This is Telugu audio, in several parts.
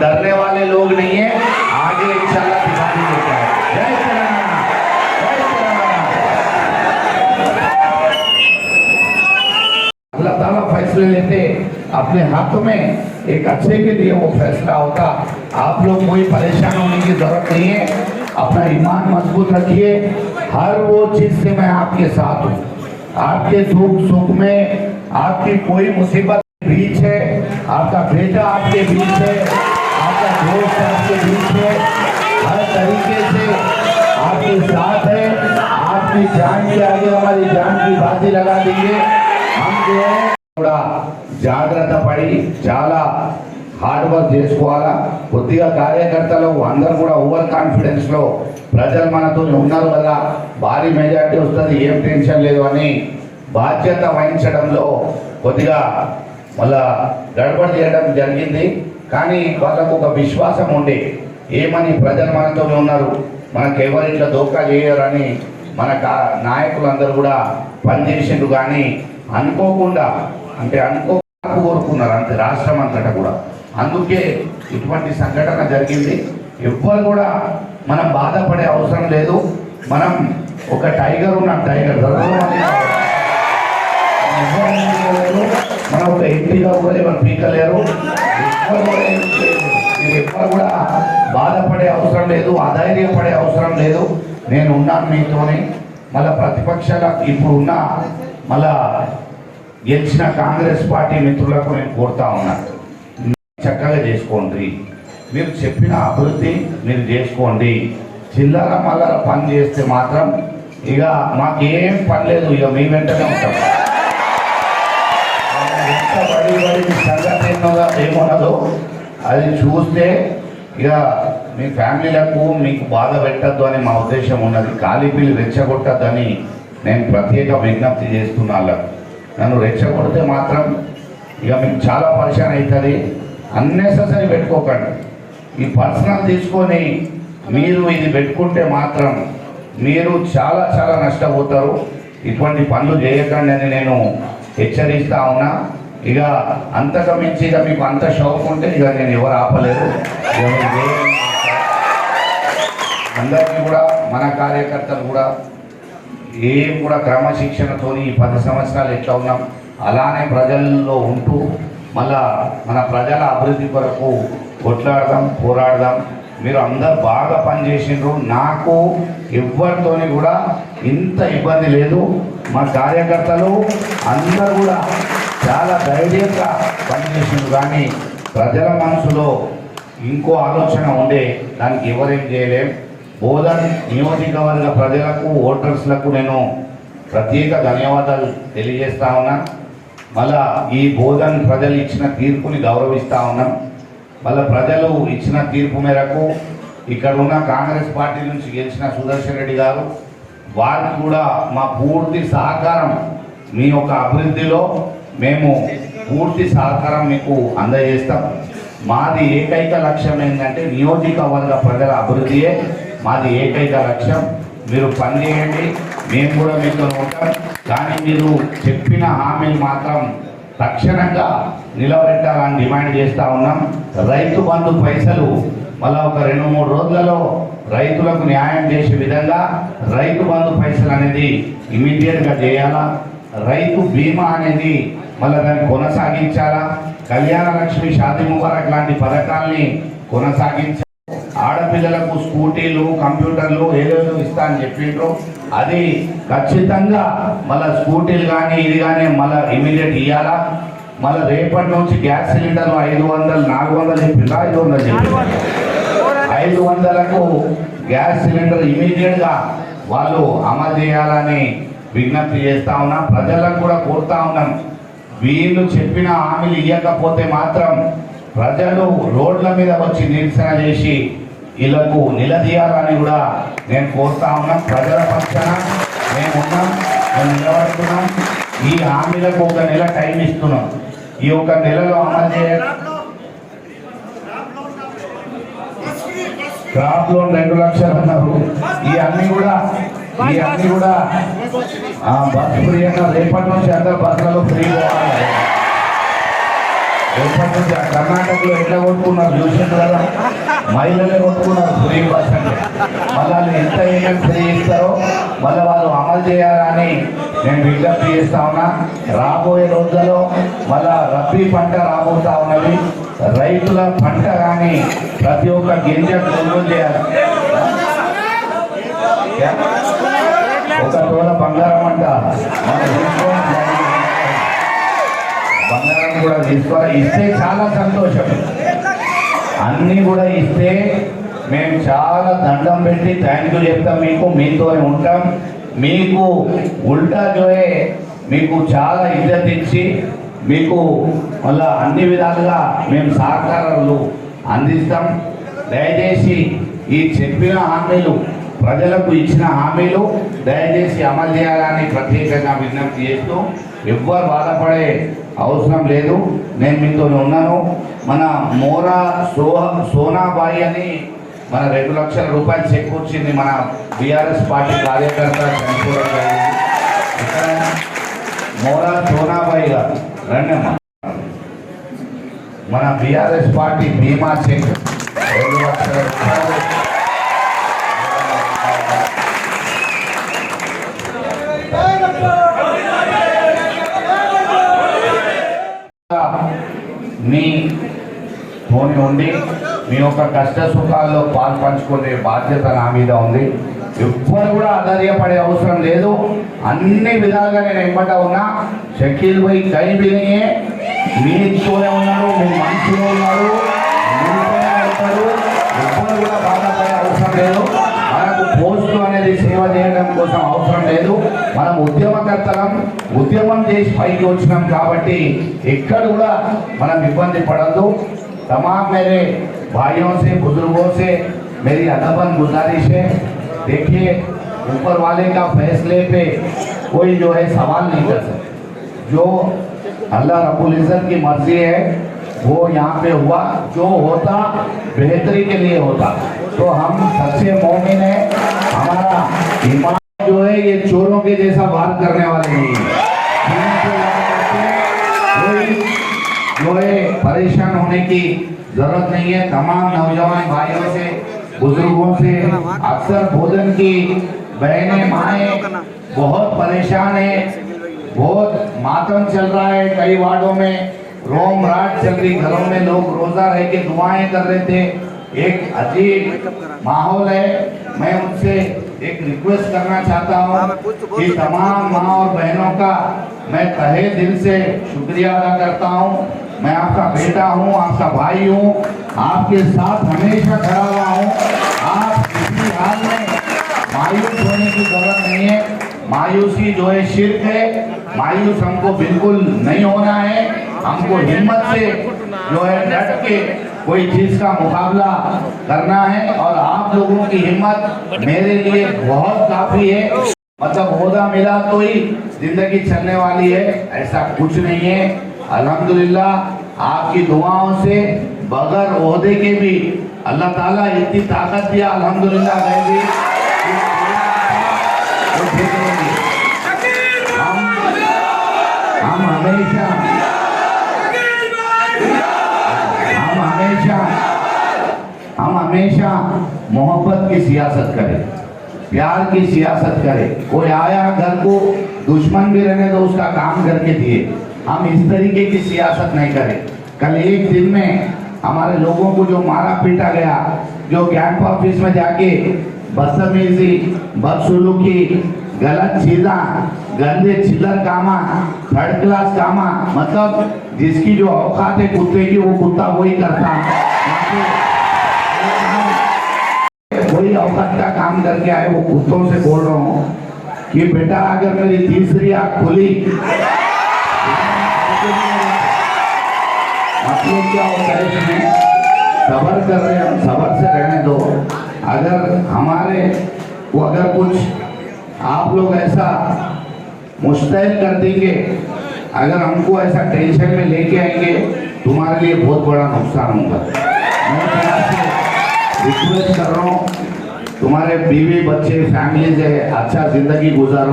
डरने वाले लोग नहीं है। आगे इंशाल्लाह जय तेलंगाना जय अल्लाह ताला फैसले लेते, अपने हाथों में एक अच्छे के लिए वो फैसला होता। आप लोग कोई परेशान होने की ज़रूरत नहीं है। अपना ईमान मज़बूत रखिए। हर वो चीज़ से मैं आपके साथ हूँ। आपके दुख, सुख में आपकी कोई मुसीबत बीच है। आपका बेटा आपके बीच है। आपका दोस्त आपके बीच है हर तरीके से आपके साथ है आपकी जान के आगे हमारी जान की बाजी लगा देंगे हम जो है కూడా జాగ్రత్త పడి చాలా హార్డ్ వర్క్ చేసుకోవాలా కొద్దిగా కార్యకర్తలు అందరూ కూడా ఓవర్ కాన్ఫిడెన్స్ లో ప్రజలు మనతో ఉన్నారు కదా భారీ మెజార్టీ వస్తుంది ఏం టెన్షన్ లేదు అని బాధ్యత వహించడంలో కొద్దిగా మళ్ళా గడబడి చేయడం జరిగింది కానీ వాళ్ళకు ఒక విశ్వాసం ఉండే. ఏమని ప్రజలు మనతోనే ఉన్నారు? మనకు ఎవరు ఇట్లా దోకా చేయరని మన కా- నాయకులందరూ కూడా పనిచేసిండ్రు కానీ అనుకోకుండా అంటే అనుకో కోరుకున్నారు అంతే రాష్ట్రం అంతటా కూడా. అందుకే ఇటువంటి సంఘటన జరిగింది. ఎవ్వరు కూడా మనం బాధపడే అవసరం లేదు. మనం ఒక టైగర్ ఉన్నాం టైగర్. మనం ఒక ఎంపీగా కూడా ఎవరు పీకలేరు. ఎవ్వరు కూడా మీరు ఎవ్వరు కూడా బాధపడే అవసరం లేదు అధైర్యపడే అవసరం లేదు. నేను ఉన్నాను మీతోని. మళ్ళా ప్రతిపక్షాల ఇప్పుడు ఉన్న మళ్ళా గెలిచిన కాంగ్రెస్ పార్టీ మిత్రులకు నేను కోరుతా ఉన్నాను చక్కగా చేసుకోండి. మీరు చెప్పిన అభివృద్ధి మీరు చేసుకోండి. చిల్లర మల్లర పని చేస్తే మాత్రం ఇక మాకేం పని లేదు ఇక మీ వెంటనే ఉంటాం. పడి పడి మీ సంగతి ఏమున్నదో అది చూస్తే ఇక మీ ఫ్యామిలీలకు మీకు బాధ పెట్టద్దు అని మా ఉద్దేశం ఉన్నది. ఖాళీ పిల్లి రెచ్చగొట్టద్దని నేను ప్రత్యేక విజ్ఞప్తి చేస్తున్నా వాళ్ళకు. నన్ను రెచ్చగొడితే మాత్రం ఇక మీకు చాలా పరిచయం అవుతుంది. అన్నెసరీ పెట్టుకోకండి. ఈ పర్సనల్ తీసుకొని మీరు ఇది పెట్టుకుంటే మాత్రం మీరు చాలా చాలా నష్టపోతారు. ఇటువంటి పనులు చేయకండి అని నేను హెచ్చరిస్తా ఉన్నా. ఇక అంతకు మించి ఇక మీకు అంత షౌక్ ఉంటే ఇక నేను ఎవరు ఆపలేదు అందరికీ కూడా మన కార్యకర్తలు కూడా ఏం కూడా క్రమశిక్షణతో ఈ పది సంవత్సరాలు ఎట్లా ఉన్నాం అలానే ప్రజల్లో ఉంటూ మళ్ళా మన ప్రజల అభివృద్ధి కొరకు కొట్లాడదాం పోరాడదాం. మీరు అందరు బాగా పనిచేసిండ్రు. నాకు ఎవరితోని కూడా ఇంత ఇబ్బంది లేదు. మా కార్యకర్తలు అందరు కూడా చాలా ధైర్యంగా పనిచేసిండ్రు కానీ ప్రజల మనసులో ఇంకో ఆలోచన ఉండే దానికి ఎవరేం చేయలేం. బోధన్ నియోజకవర్గ ప్రజలకు ఓటర్స్లకు నేను ప్రత్యేక ధన్యవాదాలు తెలియజేస్తా ఉన్నా. మళ్ళా ఈ బోధన్ ప్రజలు ఇచ్చిన తీర్పుని గౌరవిస్తా ఉన్నాం. మళ్ళా ప్రజలు ఇచ్చిన తీర్పు మేరకు ఇక్కడ ఉన్న కాంగ్రెస్ పార్టీ నుంచి గెలిచిన సుదర్శన్ రెడ్డి గారు వారికి కూడా మా పూర్తి సహకారం మీ యొక్క అభివృద్ధిలో మేము పూర్తి సహకారం మీకు అందజేస్తాం. మాది ఏకైక లక్ష్యం ఏంటంటే నియోజకవర్గ ప్రజల అభివృద్ధియే మాది ఏకైక లక్ష్యం. మీరు పనిచేయండి మేము కూడా మీతో ఉంటాం. కానీ మీరు చెప్పిన హామీలు మాత్రం తక్షణంగా నిలబెట్టాలని డిమాండ్ చేస్తూ ఉన్నాం. రైతు బంధు పైసలు మళ్ళా ఒక రెండు మూడు రోజులలో రైతులకు న్యాయం చేసే విధంగా రైతు బంధు పైసలు అనేది ఇమీడియట్గా చేయాలా? రైతు బీమా అనేది మళ్ళీ దాన్ని కొనసాగించాలా? కళ్యాణ లక్ష్మి షాదీ ముబారక్ లాంటి పథకాల్ని కొనసాగించాలి ఆడపిల్లలకు స్కూటీలు కంప్యూటర్లు ఏదేదో ఇస్తా అని చెప్పిండ్రు. అది ఖచ్చితంగా మళ్ళీ స్కూటీలు కానీ ఇది కానీ మళ్ళీ ఇమీడియట్ ఇవ్వాలా మళ్ళీ రేపటి నుంచి గ్యాస్ సిలిండర్లు ఐదు వందలు నాలుగు వందలు చెప్పిండ్రా? ఐదు వందలు చెప్పిండ్రా? ఐదు వందలకు గ్యాస్ సిలిండర్ ఇమీడియట్గా వాళ్ళు అమలు చేయాలని విజ్ఞప్తి చేస్తా ఉన్నా. ప్రజలకు కూడా కోరుతా ఉన్నాం. వీళ్ళు చెప్పిన హామీలు ఇవ్వకపోతే మాత్రం ప్రజలు రోడ్ల మీద వచ్చి నిరసన చేసి వీళ్ళకు నిలదీయాలని కూడా నేను కోరుతా ఉన్నాం. ప్రజల పక్షాన మేము ఉన్నాం మేము నిలబడుతున్నాం. ఈ హామీలకు ఒక నెల టైం ఇస్తున్నాం. ఈ ఒక నెలలో అమలు చేయ క్రాప్ లోన్ రెండు లక్షలు అన్నారు. ఈ అన్ని కూడా ఇవన్నీ కూడా ఆ, బస్ ఫ్రీ అన్న రేపటి నుంచి అందరు బస్సులలో ఫ్రీ పోవాలి రేపటి నుంచి ఆ కర్ణాటకలో ఎట్లా కొట్టుకున్నారు చూసింది కదా? మహిళలే కొట్టుకున్నారు ఫ్రీ బస్ అంటే. మళ్ళీ ఎంత ఏమేమి ఫ్రీ ఇస్తారో మళ్ళీ వాళ్ళు అమలు చేయాలని నేను విజ్ఞప్తి చేస్తా ఉన్నా. రాబోయే రోజుల్లో మళ్ళా రబీ పంట రాబోతా ఉన్నది. రైతుల పంట కానీ ప్రతి ఒక్క గింజ కొనుగోలు చేయాలి. ఒక తోల బంగారం అంట. బంగారం కూడా తీసుకోవాలి ఇస్తే చాలా సంతోషం. అన్నీ కూడా ఇస్తే మేము చాలా దండం పెట్టి థ్యాంక్ యూ చెప్తాం మీకు మీతోనే ఉంటాం. మీకు ఉల్టా జోయే మీకు చాలా ఇజ్జత్ ఇచ్చి మీకు మళ్ళా అన్ని విధాలుగా మేము సహకారాలు అందిస్తాం. దయచేసి ఈ చెప్పిన హామీలు ప్రజలకు ఇచ్చిన హామీలు దయచేసి అమలు చేయాలని ప్రత్యేకంగా విజ్ఞప్తి చేస్తూ ఎవ్వరు బాధపడే అవసరం లేదు. నేను మీతో ఉన్నాను. మన మోరా సో సోనాబాయి అని మన రెండు లక్షల రూపాయలు చెక్ వచ్చింది మన బీఆర్ఎస్ పార్టీ కార్యకర్త చనిపోవడం మోరా సోనాబాయి గారు. రండి మన బీఆర్ఎస్ పార్టీ బీమా చెక్ రెండు లక్షల రూపాయలు ఉండి మీ యొక్క కష్ట సుఖాల్లో పాలు పంచుకునే బాధ్యత నా మీద ఉంది. ఎవ్వరు కూడా ఆధార్యపడే అవసరం లేదు. అన్ని విధాలుగా నేను ఎంబట ఉన్నా. షకీల్ భాయ్ కై బినయే మీతోనే ఉన్నారు మీ మనసులో ఉన్నారు ఎవ్వరు కూడా బాధపడే అవసరం లేదు. మనకు పోస్టు అనేది సేవ చేయడం కోసం అవసరం లేదు. మనం ఉద్యమకర్తలం ఉద్యమం చేసి పైకి వచ్చినాం కాబట్టి ఎక్కడ కూడా మనం ఇబ్బంది పడద్దు. तमाम मेरे भाइयों से, बुज़ुर्गों से मेरी अदबन गुजारिश है। देखिए, ऊपर वाले का फैसले पे कोई जो है सवाल नहीं कर सकते। जो अल्लाह रब्बुल इज़्ज़त की मर्ज़ी है, वो यहाँ पे हुआ। जो होता, बेहतरी के लिए होता। तो हम सच्चे मोमिन हैं। हमारा ईमान जो है, ये चोरों के जैसा वार करने वाले नहीं हैं। परेशान होने की ज़रूरत नहीं है। तमाम नौजवान भाइयों से बुज़ुर्गों से अक्सर भोजन की बहने माए बहुत परेशान है। बहुत मातम चल रहा है कई वार्डों में। रोम रात चल रही घरों में लोग रोजा रह के दुआएँ कर रहे थे। एक अजीब माहौल है। मैं उनसे एक रिक्वेस्ट करना चाहता हूँ कि तमाम माँ और बहनों का मैं तहे दिल से शुक्रिया अदा करता हूँ। मैं आपका बेटा हूँ, आपका भाई हूँ, आपके साथ हमेशा खड़ा हुआ हूँ। आप किसी हाल में मायूस होने की ज़रूरत नहीं है। मायूसी जो है शिरक है। मायूस हमको बिल्कुल नहीं होना है। हमको हिम्मत से जो है डट के कोई चीज़ का मुकाबला करना है और आप लोगों की हिम्मत मेरे लिए बहुत काफ़ी है। मतलब ओहदा मिला तो ही ज़िंदगी चलने वाली है। ऐसा कुछ नहीं है। अल्हम्दुलिल्लाह, आपकी दुआओं से बगैर ओहदे के भी अल्लाह ताला इतनी ताकत दिया, अल्हम्दुलिल्लाह मैं भी हम हमेशा हम हमेशा हम हमेशा मोहब्बत की सियासत करें, प्यार की सियासत करें। कोई आया घर को, दुश्मन भी रहने तो उसका काम करके दिए। हम इस तरीके की सियासत नहीं करें। कल एक दिन में हमारे लोगों को जो मारा पीटा गया, जो कैंप ऑफ़िस में जाके बदतमीजी, बदसलूकी, गलत चीजा, गंदे चिल्लर कामा थर्ड क्लास कामा मतलब जिसकी जो औकात है कुत्ते की, वो कुत्ता वही करता। वही औकात का काम करके आए, वो कुत्तों से बोल रहा हूँ कि बेटा, अगर मेरी तीसरी आँख खुली मतलब क्या होता है? इसमें सबर कर रहे हम सबर से रहने दो। अगर हमारे, वो अगर कुछ आप लोग ऐसा मुस्तैद कर देंगे, अगर हमको ऐसा टेंशन में लेके आएँगे, तुम्हारे लिए बहुत बड़ा नुकसान होगा। मैं रिक्वेस्ट कर रहा हूँ तुम्हारे बीवी बच्चे फैमिली से अच्छा ज़िंदगी गुजारो।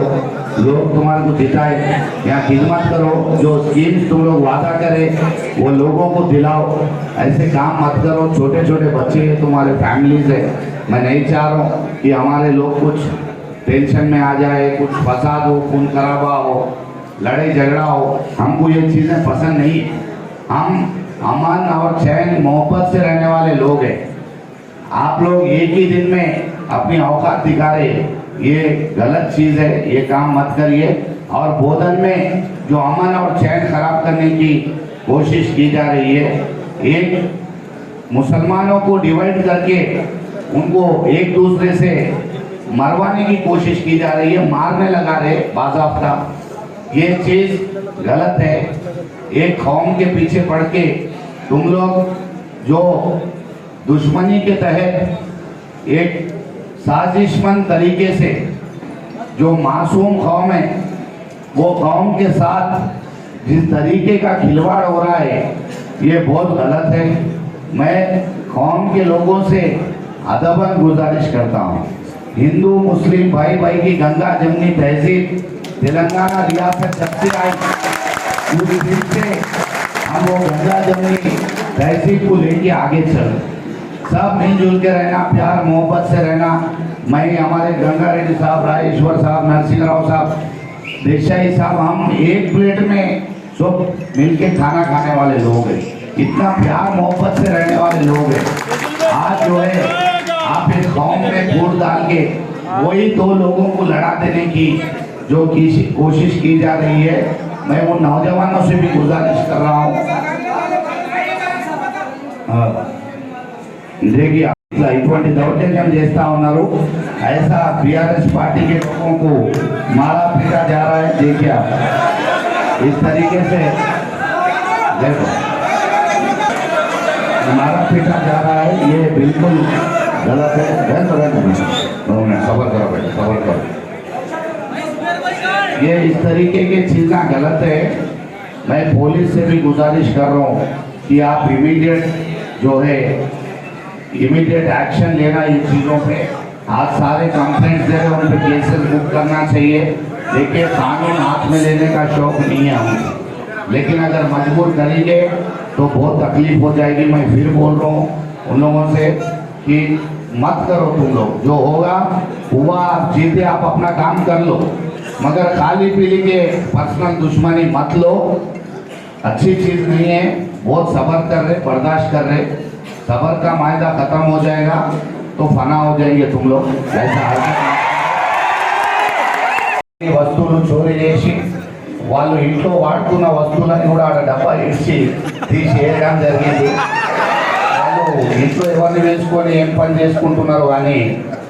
लोग तुम्हारे को जिताए या खिदमत करो। जो स्कीम तुम लोग वादा करे, वो लोगों को दिलाओ। ऐसे काम मत करो। छोटे छोटे बच्चे तुम्हारे फैमिली से। मैं नहीं चाह रहा हूँ कि हमारे लोग कुछ टेंशन में आ जाए, कुछ फसाद हो, खून खराबा हो, लड़ाई झगड़ा हो। हमको ये चीज़ें पसंद नहीं हम अमन और चैन मोहब्बत से रहने वाले लोग हैं। आप लोग एक ही दिन में अपनी औकात दिखा रहे ये गलत चीज़ है, ये काम मत करिए। और बोधन में जो अमन और चैन खराब करने की कोशिश की जा रही है एक मुसलमानों को डिवाइड करके उनको एक दूसरे से मरवाने की कोशिश की जा रही है, मारने लगा रहे बाजाफ्ता। ये चीज़ गलत है। एक कौम के पीछे पड़ के तुम लोग जो दुश्मनी के तहत एक साजिशमंद तरीके से जो मासूम कौम है, वो कौम के साथ जिस तरीके का खिलवाड़ हो रहा है, ये बहुत गलत है। मैं कौम के लोगों से अदबन गुजारिश करता हूँ। हिंदू, मुस्लिम भाई भाई की गंगा जमनी तहजीब तेलंगाना रियासत जब से आई से हम वो गंगा जमनी तहजीब को लेके आगे चल सब मिलजुल के रहना, प्यार, मोहब्बत से रहना। मैं, हमारे गंगा रेड्डी साहब, राजेश्वर साहब नरसिंह राव साहब, देसाई साहब, हम एक प्लेट में सब मिलके खाना खाने वाले लोग हैं। इतना प्यार, मोहब्बत से रहने वाले लोग हैं। आज जो है, आप इस कौम में फूट डाल के, वही दो लोगों को लड़ा देने की जो की कोशिश की जा रही है, मैं उन नौजवानों से भी गुजारिश कर रहा हूँ। हाँ। देखिए ఇట్లా ఇటువంటి దౌర్జన్యం చేస్తా ఉన్నారు ऐसा बीआरएस पार्टी के लोगों को मारा पीटा जा रहा है देखिए आप इस तरीके से देखो मारा पीटा जा रहा है ये बिल्कुल गलत है गलत गलत है सबर करो बेटा सबर करो ये इस तरीके की चीज़ें गलत है मैं पुलिस से भी गुजारिश कर रहा हूँ कि आप इमीडिएट जो है इमीडिएट एक्शन लेना इन चीज़ों पे। आज सारे कंप्लेंट्स दे रहे हैं उन पे केसेस बुक करना चाहिए। देखिए, कानून हाथ में लेने का शौक नहीं है हमें। लेकिन अगर मजबूर करेंगे तो बहुत तकलीफ़ हो जाएगी। मैं फिर बोल रहा हूँ उन लोगों से कि मत करो तुम लोग। जो होगा, हुआ, आप जीते, आप अपना काम कर लो। मगर खाली पीली के पर्सनल दुश्मनी मत लो। अच्छी चीज़ नहीं है, बहुत सबर कर रहे, बर्दाश्त कर रहे। सबर का मायदा खत्म हो जाएगा तो फना हो जाएंगे तुम लोग ऐसा आगे ఈ వస్తువులు చోరీ చేసి వాళ్ళు ఇంట్లో వాడుతున్న వస్తువులని కూడా ఆడ డబ్బా ఇచ్చి తీసి వేయడం జరిగింది వాళ్ళు ఇంట్లో ఎవరిని వేసుకొని ఏం పని చేసుకుంటున్నారు కానీ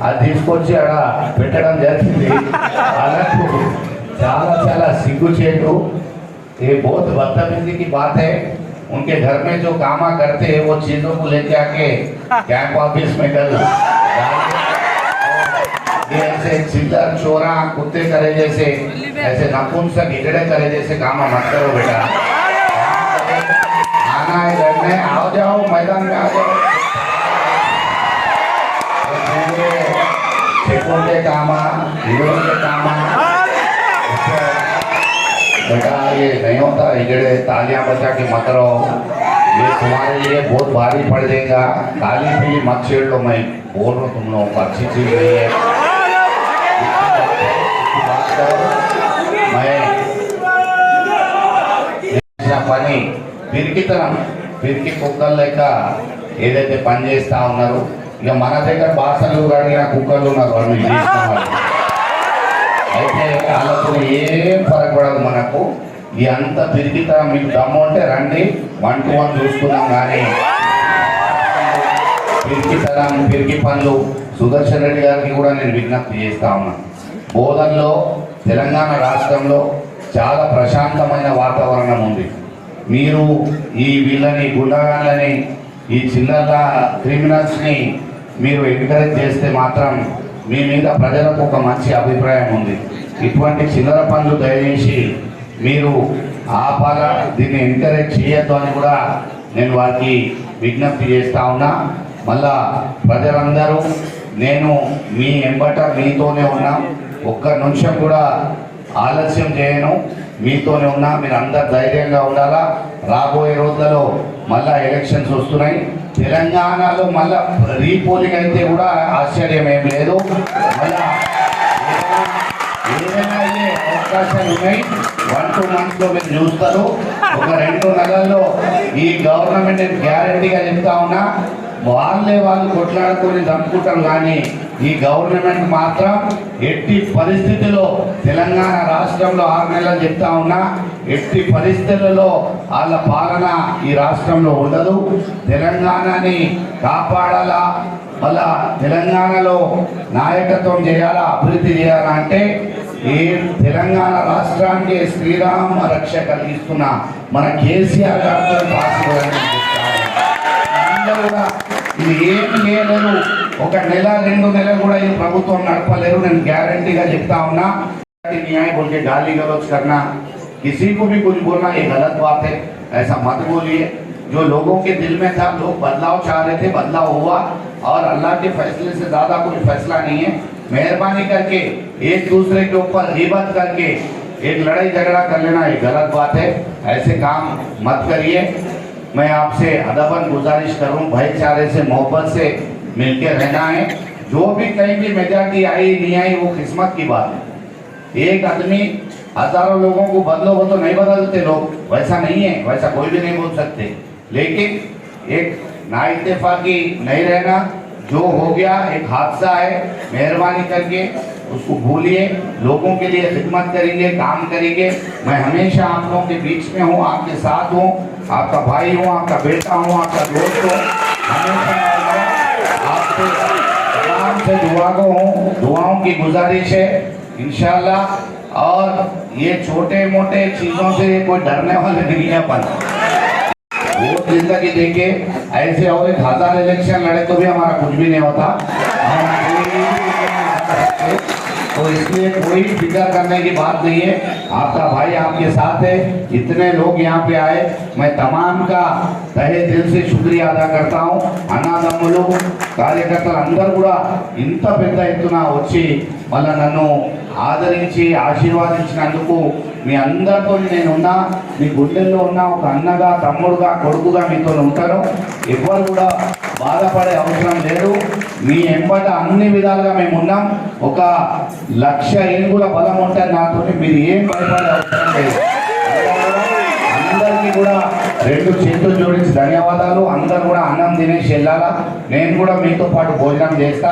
అది తీసుకొచ్చి ఆడ పెట్టడం జరిగింది వాళ్ళకు చాలా చాలా సిగ్గుచేటు ये बहुत बदतमीजी की बात है उनके घर में जो कामा करते हैं, वो चीज़ों को लेके आके कैंप ऑफ़िस में ये ऐसे चिल्लर चोरा कुत्ते करे जैसे, ऐसे नपुंसक हिजड़े करे जैसे काम मत करो बेटा। आना है लड़ने आओ जाओ, मैदान में आ जाओ। कामा हीरों के कामा बेटा ये नहीं होता हिजड़े तालियां बजा के मत रहो ये तुम्हारे लिए बहुत भारी पड़ जाएगा काली पीली मत छेड़ लो मैं बोल रहा हूँ तुम लोगों को अच्छी चीज नहीं है इसकी बात करो मैं చేసిన పని పిరికితనం పిరికి కుక్కలు లెక్క ఏదైతే పని చేస్తా ఉన్నారు ఇక మన దగ్గర బాసలు అడిగిన కుక్కలు ఉన్నారు వాళ్ళు మీకు చేసిన వాళ్ళు. అయితే వాళ్ళతో ఏం పరగబడదు మనకు. ఇది అంత పిరికితనం మీకు దమ్ము ఉంటే రండి. వన్ టు వన్ చూసుకున్నాం కానీ. పిరికితనం పిరికి పనులు సుదర్శన్ రెడ్డి గారికి కూడా నేను విజ్ఞప్తి చేస్తా ఉన్నాను బోధనలో తెలంగాణ రాష్ట్రంలో చాలా ప్రశాంతమైన వాతావరణం ఉంది. మీరు ఈ వీళ్ళని గుండగాళ్ళని ఈ చిల్లర క్రిమినల్స్ని మీరు ఎంకరేజ్ చేస్తే మాత్రం మీ మీద ప్రజలకు ఒక మంచి అభిప్రాయం ఉంది. ఇటువంటి చిల్లర పనులు దయచేసి మీరు ఆపాల దీన్ని ఎంకరేజ్ చేయొద్దు అని కూడా నేను వారికి విజ్ఞప్తి చేస్తా ఉన్నా. మళ్ళా ప్రజలందరూ నేను మీ ఎంబట మీతోనే ఉన్నా. ఒక్క నిమిషం కూడా ఆలస్యం చేయను. మీతోనే ఉన్నా. మీరు అందరు ధైర్యంగా ఉండాలా? రాబోయే రోజులలో మళ్ళా ఎలక్షన్స్ వస్తున్నాయి. తెలంగాణలో మళ్ళా రీపోలింగ్ అయితే కూడా ఆశ్చర్యం ఏం లేదు. మళ్ళా ఏదైనా అయ్యే అవకాశాలు ఉన్నాయి. వన్ టూ మంత్స్లో మీరు చూస్తారు. ఒక రెండు నెలల్లో ఈ గవర్నమెంట్ గ్యారంటీగా చెప్తా ఉన్నా. వాళ్ళే వాళ్ళు కొట్లాడుకొని చంపుకుంటాం కానీ ఈ గవర్నమెంట్ మాత్రం ఎట్టి పరిస్థితిలో తెలంగాణ రాష్ట్రంలో ఆరు నెలలు చెప్తా ఉన్నా ఎట్టి పరిస్థితులలో వాళ్ళ పాలన ఈ రాష్ట్రంలో ఉండదు. తెలంగాణని కాపాడాలా? మళ్ళా తెలంగాణలో నాయకత్వం చేయాలా? అభివృద్ధి చేయాలా అంటే ఏ తెలంగాణ రాష్ట్రానికి శ్రీరామ రక్ష కలిగిస్తున్న మన కేసీఆర్ గారితో పాసిబుల్ అందరూ కూడా ఇది ఏమి చేయలేరు. ఒక నెల రెండు నెలలు కూడా ఈ ప్రభుత్వం నడపలేరు నేను గ్యారంటీగా చెప్తా ఉన్నా न्याय बोल के गाली गलौज करना किसी को भी कुछ बोलना ये गलत बात है ऐसा मत बोलिए जो लोगों के दिल में था लोग बदलाव चाह रहे थे बदलाव हुआ और अल्लाह के फैसले से ज्यादा कोई फैसला नहीं है मेहरबानी करके एक दूसरे के ऊपर हिबत करके एक लड़ाई झगड़ा कर लेना ये गलत बात है ऐसे काम मत करिए मैं आपसे अदबन गुजारिश करूं भाईचारे से मोहब्बत से मिलकर रहना है। जो भी कहीं भी मेजॉरिटी आई, नहीं आई, वो किस्मत की बात है। एक आदमी हज़ारों लोगों को बदलो, वो तो नहीं बदलते लोग। वैसा नहीं है, वैसा कोई भी नहीं बोल सकते। लेकिन एक ना इत्तेफाकी नहीं रहना, जो हो गया, एक हादसा है, मेहरबानी करके उसको भूलिए। लोगों के लिए खिदमत करेंगे, काम करेंगे। मैं हमेशा आप लोगों के बीच में हूँ, आपके साथ हूँ। आपका भाई हूँ, आपका बेटा हूँ, आपका दोस्त हूँ। हमेशा से दुआ को हूँ, दुआओं की गुजारिश है इनशाला और ये छोटे मोटे चीज़ों से कोई डरने वाले नहीं है अपन। वो ज़िंदगी देखे, ऐसे और एक हज़ार इलेक्शन लड़े तो भी हमारा कुछ भी नहीं होता। हम कोई भी नहीं कर सकते। तो इसलिए कोई फिक्र करने की बात नहीं है आपका भाई आपके साथ है इतने लोग यहाँ पे आए मैं तमाम का तहे दिल से शुक्रिया अदा करता हूँ అన్నదమ్ములు కార్యకర్తలు అందరూ కూడా ఇంత పెద్ద ఎత్తున వచ్చి మళ్ళీ నన్ను ఆదరించి ఆశీర్వాదించినందుకు మీ అందరితో నేను ఉన్నా మీ గుండెల్లో ఉన్న ఒక అన్నగా తమ్ముడుగా కొడుకుగా మీతో ఉంటాను. ఎవరు కూడా బాధపడే అవసరం లేదు. మీ ఎంబట అన్ని విధాలుగా మేము ఉన్నాం. ఒక లక్ష ఏనుగుల బలం ఉంటుంది నాతో మీరు ఏం భయపడే అవసరం లేదు. అందరికీ కూడా రెండు చేతులు జోడించి ధన్యవాదాలు. అందరు కూడా అన్నం తినేసి వెళ్ళాలా? నేను కూడా మీతో పాటు భోజనం చేస్తా.